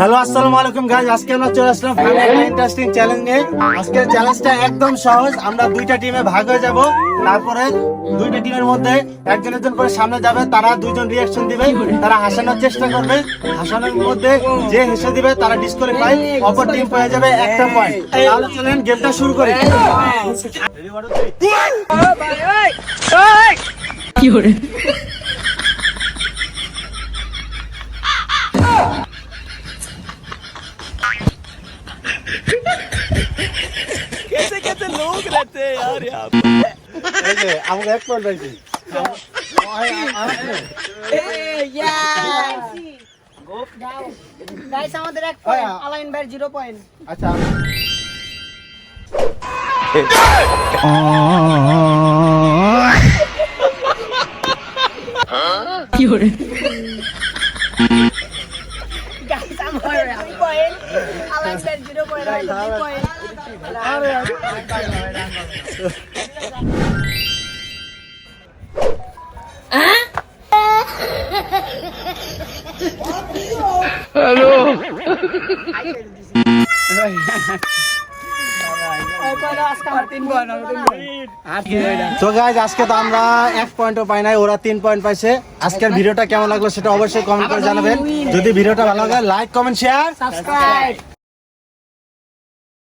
Hello আসসালামু আলাইকুম guys আজকে আমরা চলে আসলাম একটা ইন্টারেস্টিং চ্যালেঞ্জ নিয়ে আজকের চ্যালেঞ্জটা একদম সহজ। আমরা দুইটা টিমে ভাগ হয়ে যাব। তারপরে দুইটা টিমের মধ্যে একজন একজন করে সামনে যাবে তারা দুইজন রিয়াকশন দিবে। তারা হাসানোর চেষ্টা করবে। হাসানোর মধ্যে যে হেসে দিবে তারা ডিসকোয়ালিফাই অপর টিম পেয়ে যাবে একটা পয়েন্ট তাহলে চলেন গেমটা শুরু করি? এই যে আমাকে এক পয়েন্ট পাইছি গাইস আমাদের এক পয়েন্ট আলাইন ভাই জিরো পয়েন্ট আচ্ছা গাইস আমার পয়েন্ট আলাইন ভাই জিরো পয়েন্ট হ্যালো তো গাইজ আজকে তো আমরা এক পয়েন্টও পাই নাই, ওরা তিন পয়েন্ট পাইছে। আজকের ভিডিওটা কেমন লাগল সেটা অবশ্যই কমেন্ট করে জানাবেন। যদি ভিডিওটা ভালো লাগে লাইক কমেন্ট শেয়ার সাবস্ক্রাইব